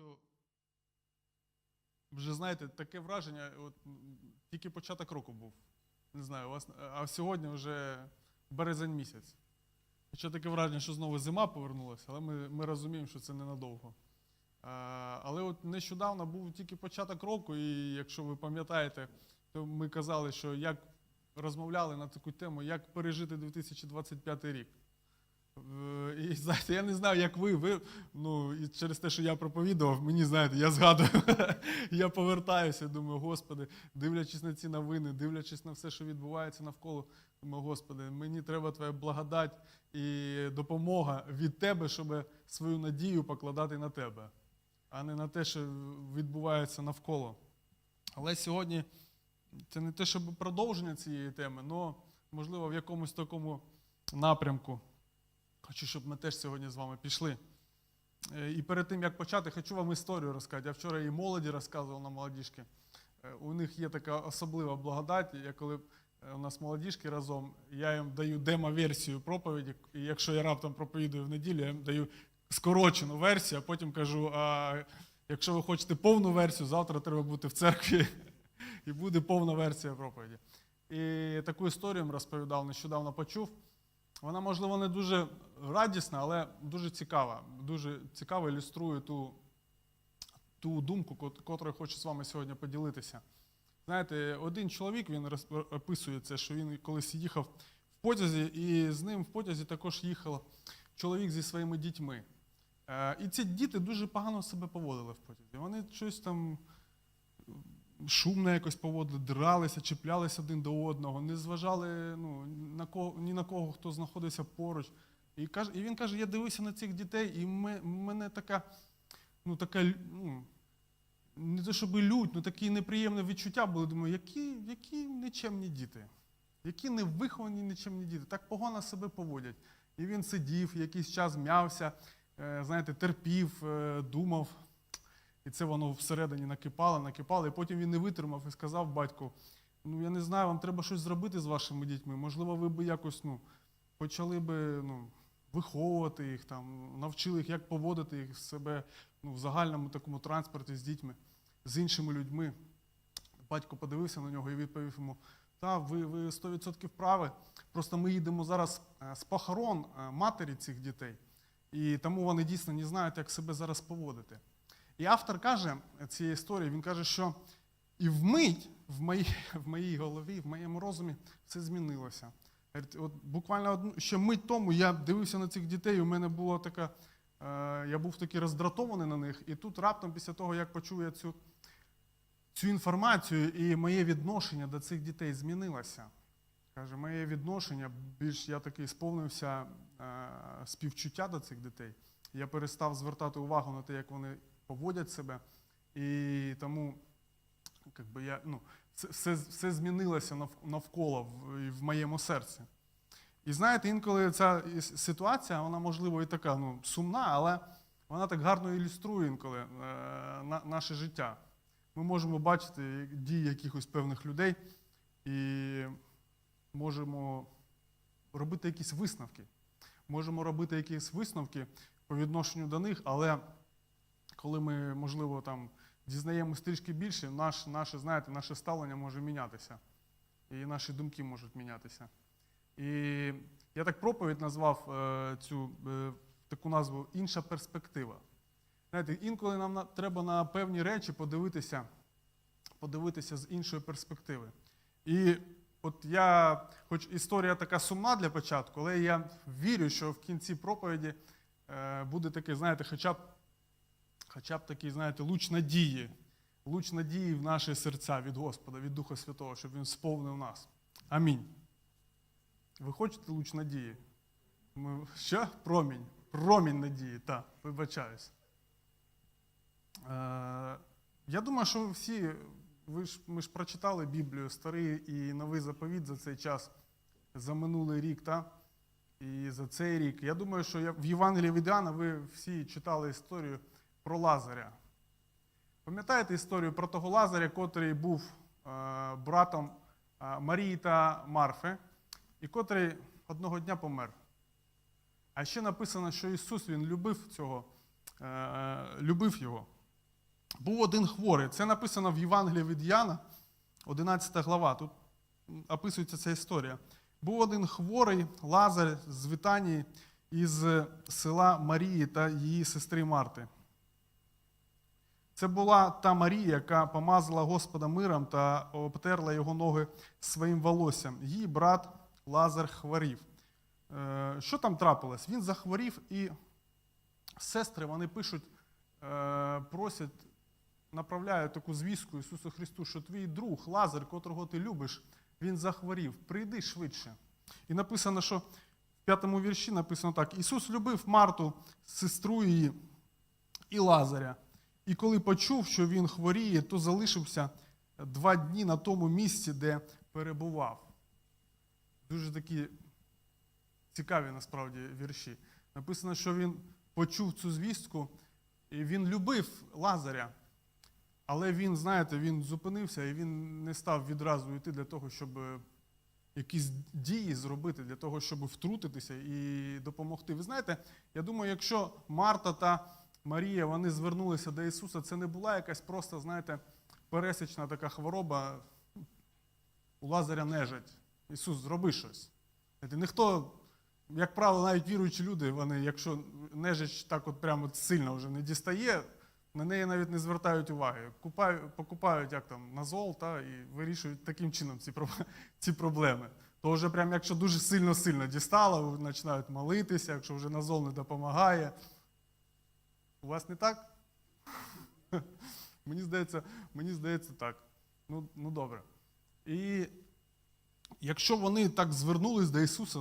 що вже знаєте, таке враження, от тільки початок року був. Не знаю, у вас, а сьогодні вже березень місяць. Ще таке враження, що знову зима повернулася, але ми, ми розуміємо, що це ненадовго. А, але от нещодавно був тільки початок року, і якщо ви пам'ятаєте, то ми казали, що як розмовляли на таку тему, як пережити 2025 рік. Е, І знаєте, я не знаю, як ви, ви ну, і через те, що я проповідував, мені знаєте, я згадую, я повертаюся, думаю, Господи, дивлячись на ці новини, дивлячись на все, що відбувається навколо, думаю, Господи, мені треба Твоя благодать і допомога від Тебе, щоб свою надію покладати на Тебе, а не на те, що відбувається навколо. Але сьогодні це не те, щоб продовження цієї теми, але можливо в якомусь такому напрямку. Хочу, щоб ми теж сьогодні з вами пішли. Е, І перед тим, як почати, хочу вам історію розказати. Я вчора і молоді розказував на молодіжки. Е, У них є така особлива благодать. Я коли е, у нас молодіжки разом, я їм даю демо-версію проповіді. І якщо я раптом проповідую в неділю, я їм даю скорочену версію, а потім кажу: а якщо ви хочете повну версію, завтра треба бути в церкві, і буде повна версія проповіді. І таку історію їм розповідав, нещодавно почув. Вона, можливо, не дуже радісна, але дуже цікава. Дуже цікаво ілюструє ту, ту думку, кот- котрою хочу з вами сьогодні поділитися. Знаєте, один чоловік він описує це, що він колись їхав в потязі, і з ним в потязі також їхав чоловік зі своїми дітьми. Е, І ці діти дуже погано себе поводили в потязі. Вони щось там шумно якось поводили, дралися, чіплялися один до одного, не зважали ну, на кого, ні на кого, хто знаходився поруч. І, каже, і він каже: я дивився на цих дітей, і в мене така, ну, така, ну, не те, щоб лють, ну такі неприємні відчуття були. Думаю, які, які нічемні діти, які невиховані нічемні діти, так погано себе поводять. І він сидів, якийсь час м'явся, е, знаєте, терпів, е, думав. І це воно всередині накипало, накипало. І потім він не витримав і сказав батьку: ну я не знаю, вам треба щось зробити з вашими дітьми. Можливо, ви б якось ну, почали би ну, виховувати їх, там, навчили їх, як поводити їх себе ну, в загальному такому транспорті з дітьми, з іншими людьми. Батько подивився на нього і відповів йому: та, ви, ви 100% праві. Просто ми їдемо зараз е, з похорон е, матері цих дітей. І тому вони дійсно не знають, як себе зараз поводити. І автор каже цієї історії, він каже, що і вмить в моїй, в моїй голові, в моєму розумі все змінилося. От буквально ще мить тому я дивився на цих дітей, у мене була така, е, я був такий роздратований на них, і тут раптом, після того, як почув я цю, цю інформацію, і моє відношення до цих дітей змінилося. Каже, моє відношення, більш я такий сповнився е, співчуття до цих дітей. Я перестав звертати увагу на те, як вони поводять себе. І тому как би, я, ну, все, все змінилося навколо в, в моєму серці. І знаєте, інколи ця ситуація, вона, можливо, і така ну, сумна, але вона так гарно ілюструє інколи е, на, наше життя. Ми можемо бачити дії якихось певних людей і можемо робити якісь висновки. Можемо робити якісь висновки по відношенню до них, але коли ми, можливо, там дізнаємось трішки більше, наш, наше, знаєте, наше ставлення може мінятися. І наші думки можуть мінятися. І я так проповідь назвав е, цю е, таку назву інша перспектива. Знаєте, інколи нам на, треба на певні речі подивитися, подивитися з іншої перспективи. І от я, хоч історія така сумна для початку, але я вірю, що в кінці проповіді е, буде такий, знаєте, хоча б хоча б такий, знаєте, луч надії, луч надії в наші серця від Господа, від Духа Святого, щоб Він сповнив нас. Амінь. Ви хочете луч надії? Ми... Що? Промінь. Промінь надії, так, вибачаюсь. Е, я думаю, що всі, ви ж, ми ж прочитали Біблію, старий і новий заповіт за цей час, за минулий рік, та? і за цей рік. Я думаю, що в Євангелії від Іоанна ви всі читали історію про Лазаря. Пам'ятаєте історію про того Лазаря, котрий був е, братом е, Марії та Марфи, і котрий одного дня помер. А ще написано, що Ісус Він любив цього, е, любив його. був один хворий. Це написано в Євангелії від Яна, 11 глава. Тут описується ця історія. Був один хворий Лазар з Вітанії із села Марії та її сестри Марти. Це була та Марія, яка помазала Господа миром та обтерла його ноги своїм волоссям. Її брат Лазар хворів. Е, Що там трапилось? Він захворів, і сестри вони пишуть, е, просять, направляють таку звістку Ісусу Христу, що твій друг Лазар, котрого ти любиш, він захворів. Прийди швидше. І написано, що в п'ятому вірші написано так: Ісус любив Марту, сестру її і Лазаря. І коли почув, що він хворіє, то залишився два дні на тому місці, де перебував. Дуже такі цікаві насправді вірші. Написано, що він почув цю звістку, і він любив Лазаря. Але він, знаєте, він зупинився і він не став відразу йти для того, щоб е, якісь дії зробити, для того, щоб втрутитися і допомогти. Ви знаєте, я думаю, якщо Марта та Марія вони звернулися до Ісуса, це не була якась просто, знаєте, пересічна така хвороба. У Лазаря нежить. Ісус, зроби щось. Ніхто, як правило, навіть віруючі люди, вони, якщо нежить так от прямо сильно вже не дістає, на неї навіть не звертають уваги. Купають, покупають як там назол та, і вирішують таким чином ці, ці проблеми. То вже прям, якщо дуже сильно-сильно дістало, починають молитися, якщо вже назол не допомагає. У вас не так? мені, здається, мені здається так. Ну, ну добре. І якщо вони так звернулись до Ісуса,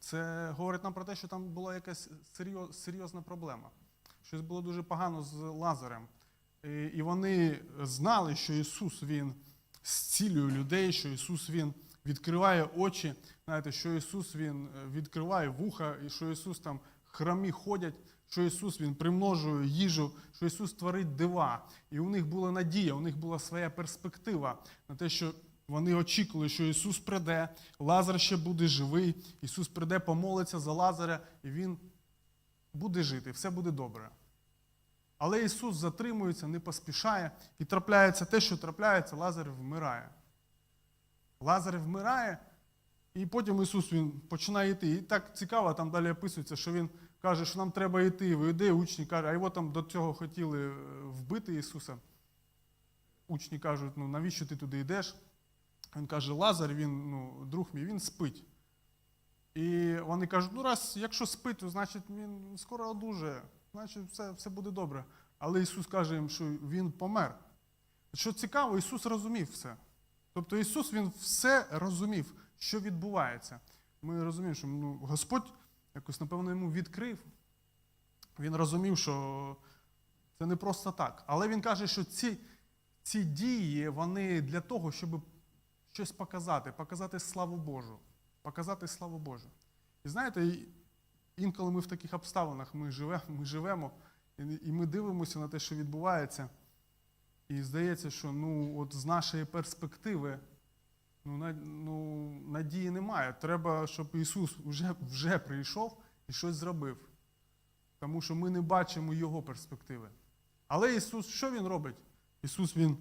це говорить нам про те, що там була якась серйоз- серйозна проблема. Щось було дуже погано з Лазарем. І- І вони знали, що Ісус Він зцілює людей, що Ісус Він відкриває очі, знаєте, що Ісус Він е, відкриває вуха, і що Ісус там храмі ходять, що Ісус Він примножує їжу, що Ісус творить дива. І у них була надія, у них була своя перспектива на те, що вони очікували, що Ісус прийде, Лазар ще буде живий, Ісус прийде, помолиться за Лазаря, і Він буде жити, все буде добре. Але Ісус затримується, не поспішає, і трапляється те, що трапляється, Лазар вмирає. Лазар вмирає, і потім Ісус він починає йти. І так цікаво, там далі описується, що Він каже, що нам треба йти. В іде, учні кажуть, а його там до цього хотіли е, вбити Ісуса. Учні кажуть, ну навіщо ти туди йдеш? Він каже, Лазар, він, ну, друг мій, він спить. І вони кажуть, ну раз, якщо спить, то значить він скоро одужає, значить все, все буде добре. Але Ісус каже їм, що Він помер. Що цікаво, Ісус розумів все. Тобто Ісус Він все розумів, що відбувається. Ми розуміємо, що ну, Господь якось, напевно, йому відкрив. Він розумів, що це не просто так. Але він каже, що ці, ці дії, вони для того, щоб щось показати, показати славу Божу. Показати славу Божу. І знаєте, інколи ми в таких обставинах ми живемо, ми живемо і ми дивимося на те, що відбувається. І здається, що ну, от з нашої перспективи ну, на- ну, надії немає. Треба, щоб Ісус вже, вже прийшов і щось зробив. Тому що ми не бачимо Його перспективи. Але Ісус, що Він робить? Ісус Він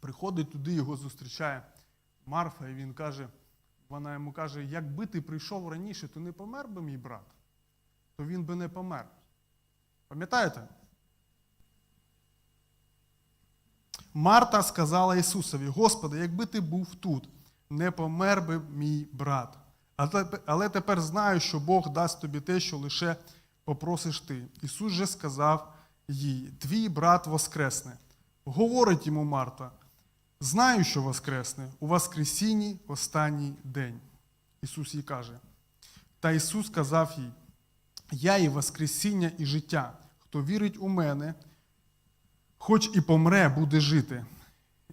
приходить туди, його зустрічає Марфа, і Він каже, вона йому каже, якби ти прийшов раніше, то не помер би мій брат, то він би не помер. Пам'ятаєте? Марта сказала Ісусові: Господи, якби ти був тут, не помер би мій брат. Але тепер знаю, що Бог дасть тобі те, що лише попросиш ти. Ісус же сказав їй: Твій брат воскресне. Говорить йому Марта: Знаю, що воскресне, у Воскресінні останній день. Ісус їй каже. Та Ісус сказав їй: Я і Воскресіння, і життя. Хто вірить у мене, хоч і помре, буде жити.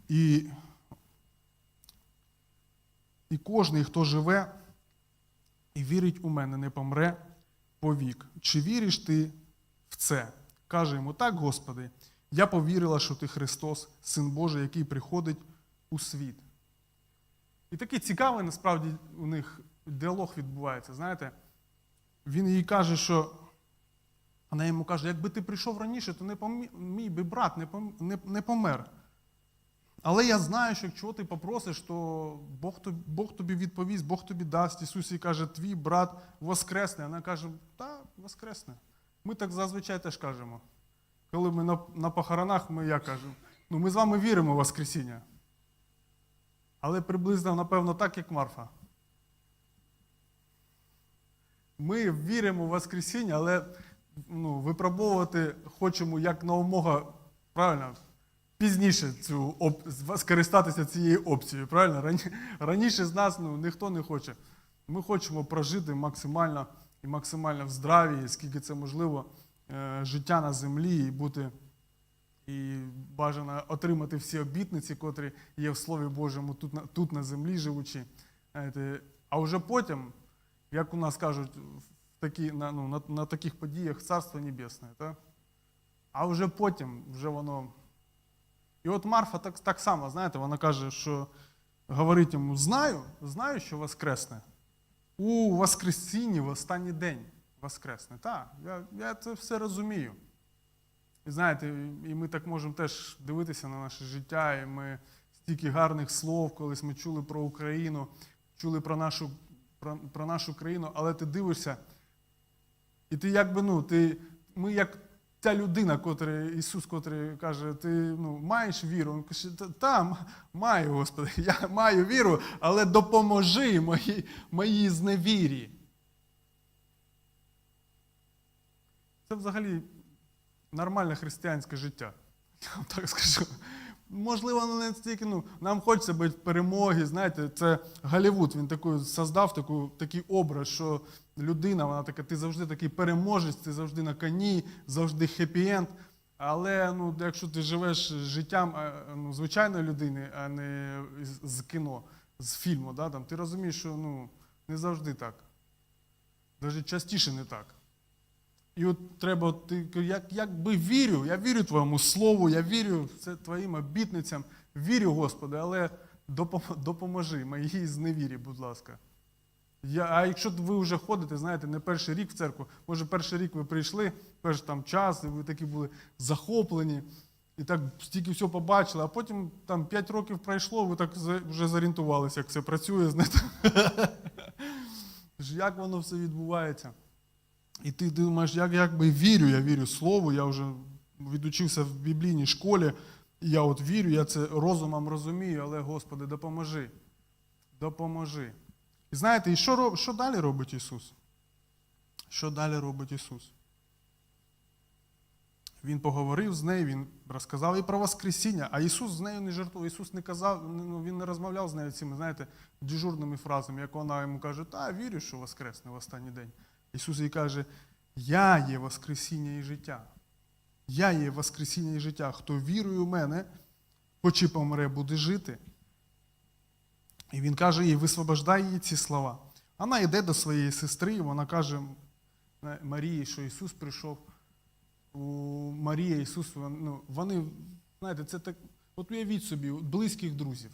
І, і кожний, хто живе і вірить у мене, не помре повік. Чи віриш ти в це? Каже йому, так, Господи, я повірила, що ти Христос, Син Божий, який приходить у світ. І такий цікавий, насправді, у них діалог відбувається. Знаєте, він їй каже, що Вона йому каже: якби ти прийшов раніше, то не помі... мій би брат не, пом... не, не помер. Але я знаю, що якщо ти попросиш, то Бог тобі, Бог тобі відповість, Бог тобі дасть. Ісус їй каже, твій брат воскресне. Вона каже, так, воскресне. Ми так зазвичай теж кажемо. Коли ми на, на похоронах, ми я кажу, ну ми з вами віримо в Воскресіння. Але приблизно, напевно, так, як Марфа. Ми віримо в Воскресіння, але ну, випробовувати хочемо як наомога, правильно, пізніше цю оп... скористатися цією опцією. Правильно? Рані... Раніше з нас ну, ніхто не хоче. Ми хочемо прожити максимально і максимально в здраві, скільки це можливо, е, життя на землі і бути. І бажано отримати всі обітниці, котрі є в Слові Божому тут на, тут на землі живучи. А вже потім, як у нас кажуть, такі, на, ну, на, на таких подіях Царство Небесне. Так? А вже потім вже воно. І от Марфа так, так само, знаєте, вона каже, що говорить йому: знаю, знаю, що Воскресне. У Воскресінні в останній день Воскресне. Так, я, я це все розумію. І знаєте, і ми так можемо теж дивитися на наше життя, і ми стільки гарних слов, колись ми чули про Україну, чули про нашу, про, про нашу країну, але ти дивишся, і ти якби, ну, ти, ми як ця людина, котрий, Ісус, котрий каже, ти ну, маєш віру? Він каже, «Та- та, маю, Господи, я маю віру, але допоможи моїй, моїй зневірі. Це взагалі нормальне християнське життя. Я вам так скажу. Можливо, не стільки, ну, нам хочеться бути перемоги. Знаєте, це Голлівуд, він таку создав таку, такий образ, що людина, вона така, ти завжди такий переможець, ти завжди на коні, завжди хеппі-енд. Але ну, якщо ти живеш життям е, ну, звичайної людини, а не з кіно, з фільму, да, там, ти розумієш, що ну, не завжди так. Навіть частіше не так. І от треба, ти як, якби вірю, я вірю твоєму слову, я вірю це твоїм обітницям, вірю, Господи, але допоможи моїй зневірі, будь ласка. Я, а якщо ви вже ходите, знаєте, не перший рік в церкву, може перший рік ви прийшли, перший там час, і ви такі були захоплені, і так стільки всього побачили, а потім там 5 років пройшло, ви так вже зорієнтувалися, як це працює, знаєте. Як воно все відбувається. І ти думаєш, як, би вірю, я вірю слову, я вже відучився в біблійній школі, і я от вірю, я це розумом розумію, але Господи, допоможи. Допоможи. І знаєте, і що, що далі робить Ісус? Що далі робить Ісус? Він поговорив з нею, він розказав їй про Воскресіння, а Ісус з нею не жартував. Ісус не казав, ну, він не розмовляв з нею цими, знаєте, дежурними фразами, як вона йому каже, та вірю, що Воскресне в останній день. Ісус їй каже, я є Воскресіння і життя. Я є Воскресіння і життя. Хто вірує в мене, хоч і помре, буде жити. І він каже їй, висвобождай їй ці слова. Вона йде до своєї сестри, вона каже Марії, що Ісус прийшов. У Марія, Ісус, ну, вони, знаєте, це так. От уявіть собі, близьких друзів,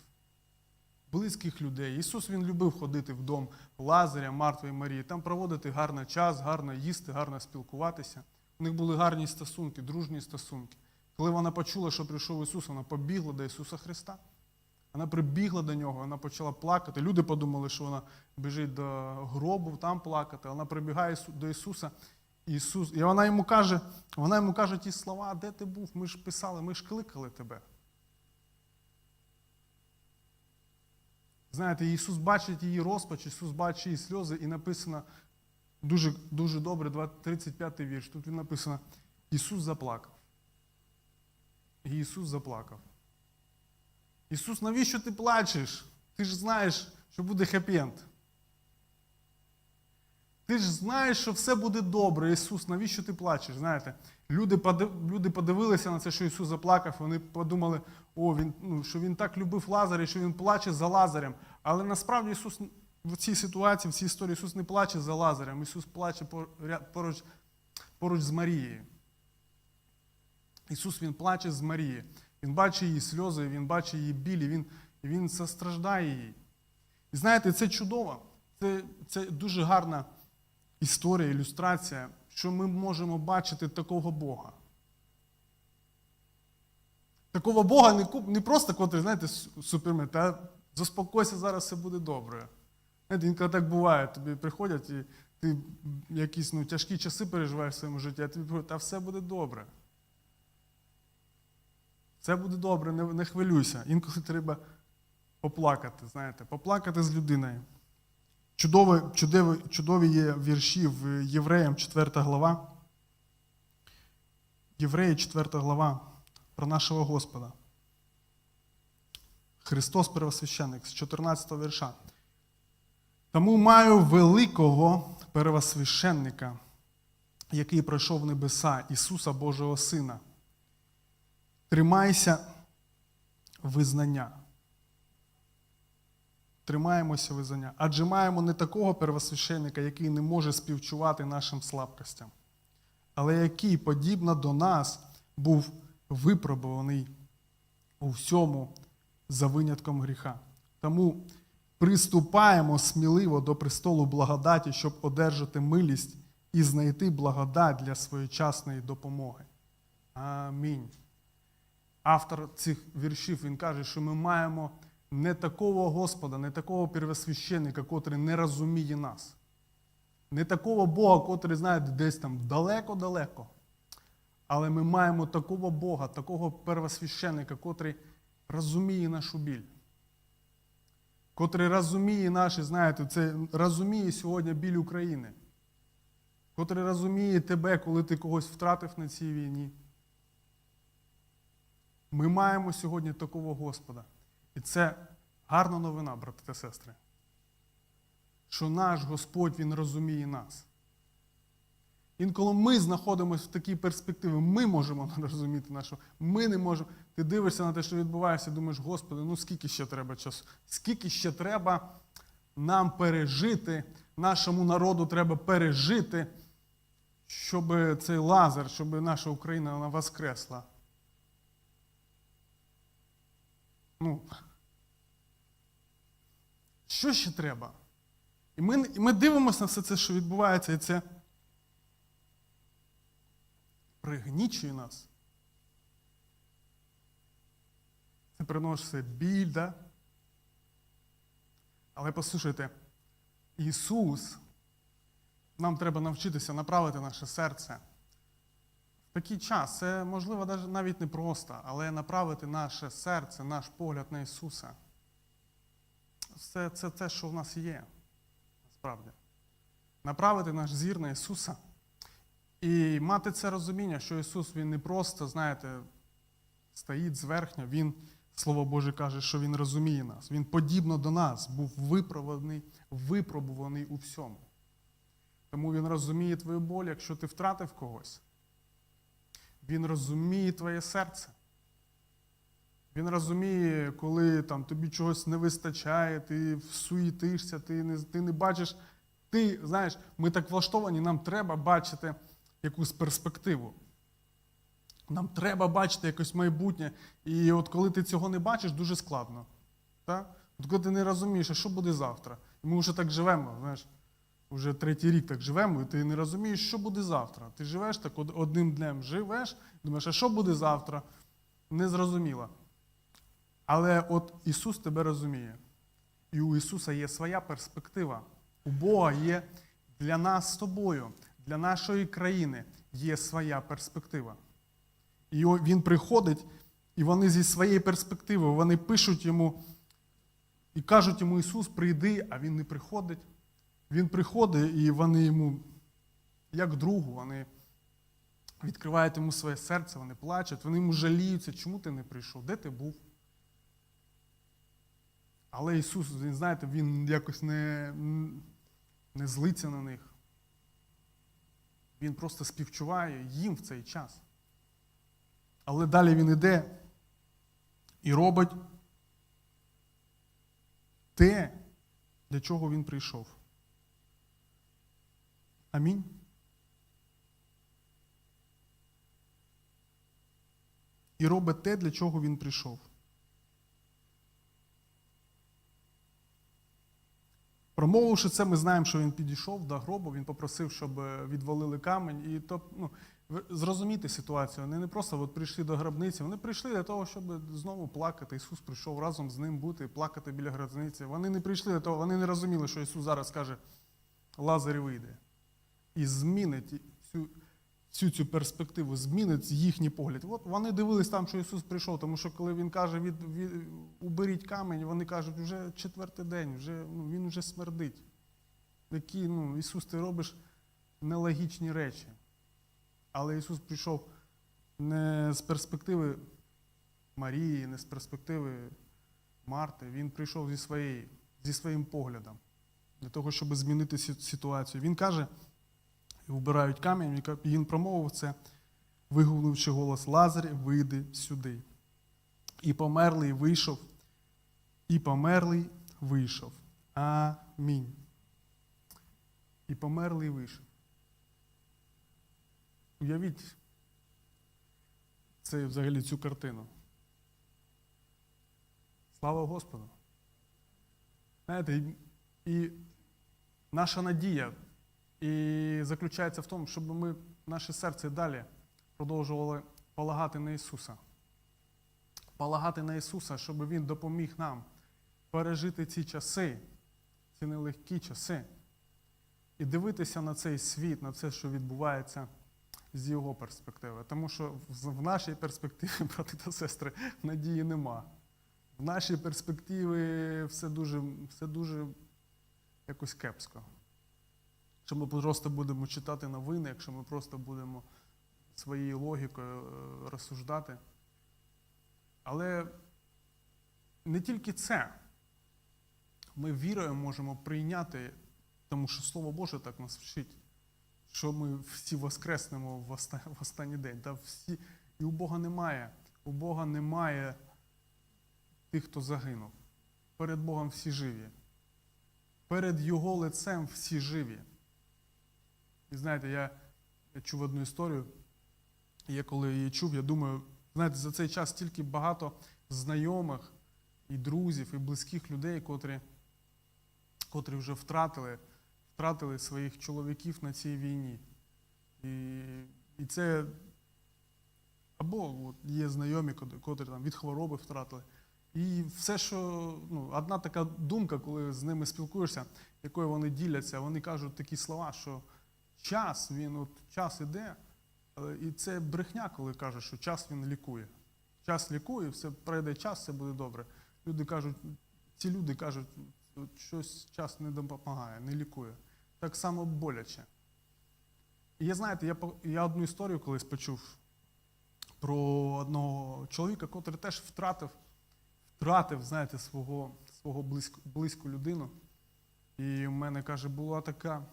близьких людей. Ісус Він любив ходити в дом Лазаря, Мартвої Марії, там проводити гарний час, гарно їсти, гарно спілкуватися. У них були гарні стосунки, дружні стосунки. Коли вона почула, що прийшов Ісус, вона побігла до Ісуса Христа. Вона прибігла до нього, вона почала плакати. Люди подумали, що вона біжить до гробу, там плакати. Вона прибігає до Ісуса. Ісус, і вона йому каже, вона йому каже ті слова, де ти був? Ми ж писали, ми ж кликали тебе. Знаєте, Ісус бачить її розпач, Ісус бачить її сльози, і написано дуже, дуже добре, 20 35 вірш. Тут він написано: Ісус заплакав. І Ісус заплакав. Ісус, навіщо ти плачеш? Ти ж знаєш, що буде хеппі-енд. Ти ж знаєш, що все буде добре, Ісус, навіщо ти плачеш? Знаєте, люди, люди подивилися на це, що Ісус заплакав, вони подумали, о, він, ну, що Він так любив Лазаря, що Він плаче за Лазарем. Але насправді Ісус в цій ситуації, в цій історії Ісус не плаче за Лазарем, Ісус плаче поруч, поруч з Марією. Ісус Він плаче з Марії. Він бачить її сльози, Він бачить її білі, Він, він состраждає їй. І знаєте, це чудово. Це, це дуже гарна історія, ілюстрація, що ми можемо бачити такого Бога. Такого Бога не, не просто котрий, знаєте, супермен, та заспокойся, зараз все буде добре. Знаєте, інколи так буває, тобі приходять і ти якісь ну, тяжкі часи переживаєш в своєму житті, а тобі приходять, та все буде добре. Все буде добре, не, не хвилюйся. Інколи треба поплакати, знаєте, поплакати з людиною. Чудові, чудові, чудові є вірші в Євреям 4 глава. Євреї 4 глава про нашого Господа. Христос Первосвященник з 14 вірша. Тому маю великого первосвященника, який пройшов небеса Ісуса Божого Сина. Тримайся визнання. Тримаємося визнання. Адже маємо не такого первосвященника, який не може співчувати нашим слабкостям, але який, подібно до нас, був випробуваний у всьому за винятком гріха. Тому приступаємо сміливо до престолу благодаті, щоб одержати милість і знайти благодать для своєчасної допомоги. Амінь. Автор цих віршів він каже, що ми маємо не такого Господа, не такого первосвященника, котрий не розуміє нас. Не такого Бога, котрий, знаєте, десь там далеко-далеко. Але ми маємо такого Бога, такого первосвященника, котрий розуміє нашу біль. Котрий розуміє наші, знаєте, це розуміє сьогодні біль України. Котрий розуміє тебе, коли ти когось втратив на цій війні. Ми маємо сьогодні такого Господа. І це гарна новина, брати та сестри. Що наш Господь Він розуміє нас. Інколи ми знаходимося в такій перспективі, ми можемо не розуміти нашого. Ми не можемо. Ти дивишся на те, що відбувається, думаєш, Господи, ну скільки ще треба часу? Скільки ще треба нам пережити, нашому народу треба пережити, щоб цей лазер, щоб наша Україна воскресла. Ну, що ще треба? І ми, і ми дивимося на все це, що відбувається, і це пригнічує нас. Це приносить біль, да? Але послухайте, Ісус, нам треба навчитися направити наше серце. Такий час це можливо навіть не просто, але направити наше серце, наш погляд на Ісуса. Це, це те, що в нас є, насправді. Направити наш зір на Ісуса. І мати це розуміння, що Ісус Він не просто, знаєте, стоїть зверхня, Він, Слово Боже каже, що Він розуміє нас. Він подібно до нас був випробуваний, випробуваний у всьому. Тому Він розуміє твою боль, якщо ти втратив когось. Він розуміє твоє серце. Він розуміє, коли там, тобі чогось не вистачає, ти суєтишся, ти не, ти не бачиш. Ти, знаєш, ми так влаштовані, нам треба бачити якусь перспективу. Нам треба бачити якось майбутнє. І от коли ти цього не бачиш, дуже складно. Так? От коли ти не розумієш, що буде завтра. І ми вже так живемо, знаєш, вже третій рік так живемо, і ти не розумієш, що буде завтра. Ти живеш так одним днем живеш, думаєш, а що буде завтра? Незрозуміло. Але от Ісус тебе розуміє. І у Ісуса є своя перспектива. У Бога є для нас з тобою, для нашої країни є своя перспектива. І Він приходить, і вони зі своєї перспективи, вони пишуть йому і кажуть йому, Ісус, прийди, а Він не приходить. Він приходить, і вони йому, як другу, вони відкривають йому своє серце, вони плачуть, вони йому жаліються, чому ти не прийшов, де ти був? Але Ісус, він, знаєте, Він якось не, не злиться на них. Він просто співчуває їм в цей час. Але далі він іде і робить те, для чого він прийшов. Амінь. І робить те, для чого він прийшов. Промовивши це, ми знаємо, що він підійшов до гробу, він попросив, щоб е, відвалили камінь. І то, ну, зрозуміти ситуацію. Вони не просто от прийшли до гробниці, вони прийшли для того, щоб знову плакати. Ісус прийшов разом з ним бути, плакати біля гробниці. Вони не прийшли для того, вони не розуміли, що Ісус зараз скаже, Лазарь вийде. І змінить всю, всю цю перспективу, змінить їхній погляд. От вони дивились там, що Ісус прийшов, тому що коли Він каже, від, від, уберіть камінь, вони кажуть, вже четвертий день, вже, ну, він вже смердить. Які, ну, Ісус, ти робиш нелогічні речі. Але Ісус прийшов не з перспективи Марії, не з перспективи Марти. Він прийшов зі, своєї, зі своїм поглядом для того, щоб змінити ситуацію. Він каже, і вбирають камінь, ка- він промовив це, вигукнувши голос Лазарь, вийди сюди. І померлий вийшов, і померлий вийшов. Амінь. І померлий вийшов. Уявіть це взагалі цю картину. Слава Господу. Знаєте, і, і наша надія і заключається в тому, щоб ми наше серце далі продовжували полагати на Ісуса. Полагати на Ісуса, щоб Він допоміг нам пережити ці часи, ці нелегкі часи, і дивитися на цей світ, на це, що відбувається з його перспективи. Тому що в нашій перспективі, брати та сестри, надії нема. В нашій перспективі все дуже, все дуже якось кепсько. Якщо ми просто будемо читати новини, якщо ми просто будемо своєю логікою е, розсуждати. Але не тільки це. Ми вірою можемо прийняти, тому що Слово Боже так нас вчить, що ми всі воскреснемо в оста- в останній день. Та всі, і у Бога немає. У Бога немає тих, хто загинув. Перед Богом всі живі. Перед Його лицем всі живі. І знаєте, я, я чув одну історію, я коли її чув, я думаю, знаєте, за цей час стільки багато знайомих і друзів, і близьких людей, котрі, котрі вже втратили, втратили своїх чоловіків на цій війні. І, і це або от, є знайомі, кот- котрі там від хвороби втратили. І все, що ну, одна така думка, коли з ними спілкуєшся, якою вони діляться, вони кажуть такі слова, що час, він от час іде, і це брехня, коли кажуть, що час він лікує. Час лікує, все пройде час, все буде добре. Люди кажуть, ці люди кажуть, от щось час не допомагає, не лікує. Так само боляче. І я знаєте, я, я одну історію колись почув про одного чоловіка, котрий теж втратив, втратив, знаєте, свого, свого близьку, близьку людину. І в мене, каже, була така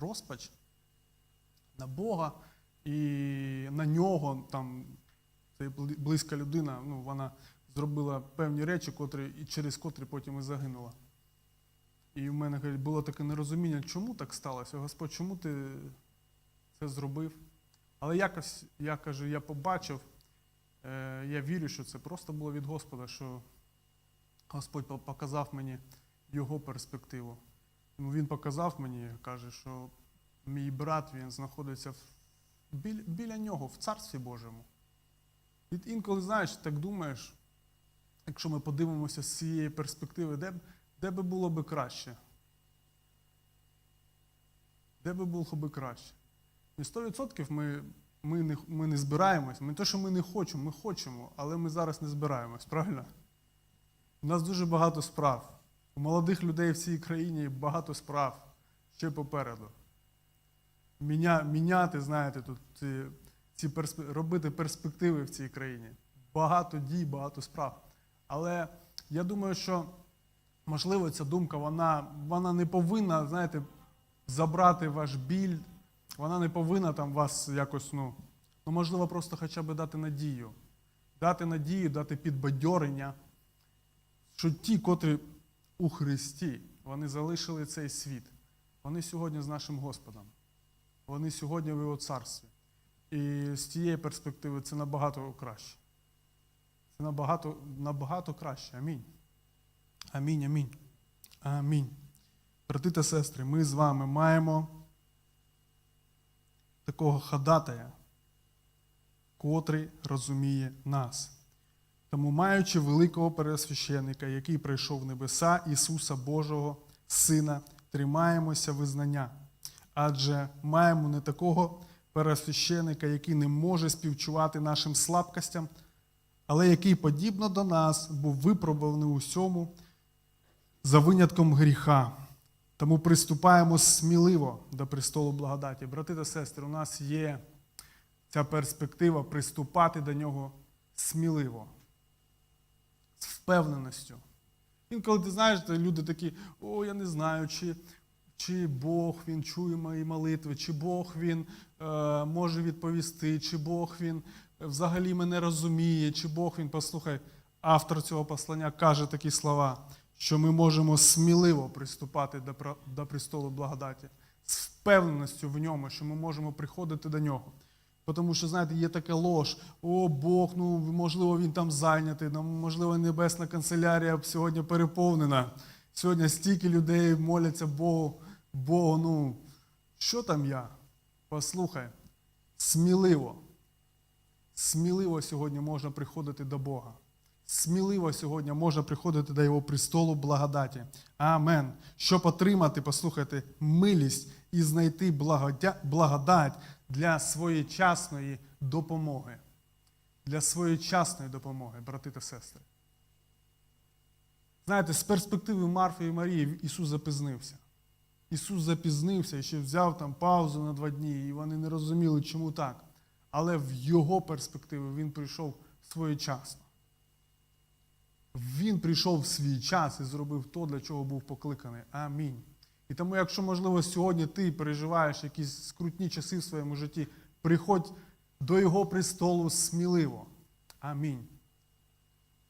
розпач на Бога і на нього, там, близька людина, ну, вона зробила певні речі, котрі, і через котрі потім і загинула. І в мене каже, було таке нерозуміння, чому так сталося? Господь, чому ти це зробив? Але якось, я кажу, я побачив, е, я вірю, що це просто було від Господа, що Господь показав мені його перспективу. Ну, він показав мені, каже, що мій брат він знаходиться в, біля, біля нього, в Царстві Божому. І інколи, знаєш, так думаєш, якщо ми подивимося з цієї перспективи, де, де би було би краще? Де би було би краще? І 100% ми, ми, не, ми не збираємось. Ми те, що ми не хочемо, ми хочемо, але ми зараз не збираємось, правильно? У нас дуже багато справ. У молодих людей в цій країні багато справ ще попереду. Міня, міняти, знаєте, тут ці, ці робити перспективи в цій країні. Багато дій, багато справ. Але я думаю, що можливо ця думка, вона, вона не повинна, знаєте, забрати ваш біль, вона не повинна там вас якось, ну, ну можливо, просто хоча б дати надію. Дати надію, дати підбадьорення, що ті, котрі у Христі, вони залишили цей світ. Вони сьогодні з нашим Господом. Вони сьогодні в його царстві. І з тієї перспективи це набагато краще. Це набагато, набагато краще. Амінь. Амінь, амінь. Амінь. Брати та сестри, ми з вами маємо такого ходатая, котрий розуміє нас. Тому, маючи великого пересвященника, який прийшов в небеса Ісуса Божого, Сина, тримаємося визнання. Адже маємо не такого пересвященика, який не може співчувати нашим слабкостям, але який, подібно до нас, був випробуваний у всьому за винятком гріха. Тому приступаємо сміливо до престолу благодаті. Брати та сестри, у нас є ця перспектива приступати до нього сміливо, впевненістю. Інколи ти знаєш, люди такі, о, я не знаю, чи, чи Бог він чує мої молитви, чи Бог він е, може відповісти, чи Бог він взагалі мене розуміє, чи Бог він, послухай, автор цього послання каже такі слова, що ми можемо сміливо приступати до, до престолу благодаті, з впевненістю в ньому, що ми можемо приходити до нього. Тому що, знаєте, є така лож, о Бог, ну можливо, він там зайнятий, ну, можливо, небесна канцелярія сьогодні переповнена. Сьогодні стільки людей моляться Богу, Богу, ну що там я? Послухай, сміливо, сміливо сьогодні можна приходити до Бога. Сміливо сьогодні можна приходити до Його престолу благодаті. Амен. Щоб отримати, послухайте, милість і знайти благодать для своєчасної допомоги. Для своєчасної допомоги, брати та сестри. Знаєте, з перспективи Марфи і Марії Ісус запізнився. Ісус запізнився і ще взяв там паузу на два дні, і вони не розуміли, чому так. Але в Його перспективі Він прийшов своєчасно. Він прийшов в свій час і зробив то, для чого був покликаний. Амінь. І тому, якщо, можливо, сьогодні ти переживаєш якісь скрутні часи в своєму житті, приходь до Його престолу сміливо. Амінь.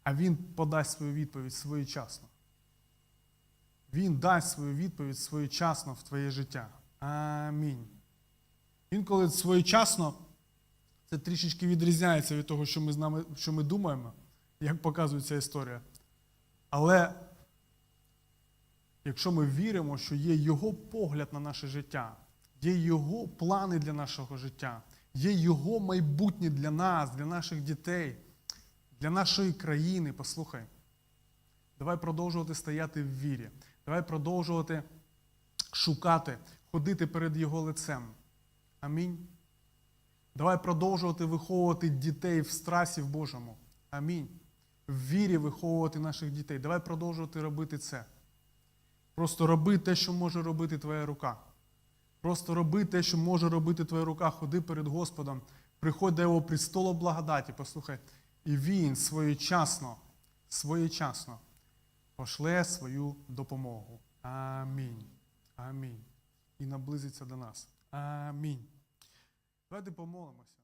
А Він подасть свою відповідь своєчасно. Він дасть свою відповідь своєчасно в твоє життя. Амінь. Інколи своєчасно це трішечки відрізняється від того, що ми, з нами, що ми думаємо, як показує ця історія. Але якщо ми віримо, що є Його погляд на наше життя, є Його плани для нашого життя, є Його майбутнє для нас, для наших дітей, для нашої країни, послухай. Давай продовжувати стояти в вірі. Давай продовжувати шукати, ходити перед Його лицем. Амінь. Давай продовжувати виховувати дітей в страсі в Божому. Амінь. В вірі виховувати наших дітей. Давай продовжувати робити це. Просто роби те, що може робити твоя рука. Просто роби те, що може робити твоя рука. Ходи перед Господом, приходь до Його престолу благодаті, послухай. І Він своєчасно, своєчасно пошле свою допомогу. Амінь. Амінь. І наблизиться до нас. Амінь. Давайте помолимося.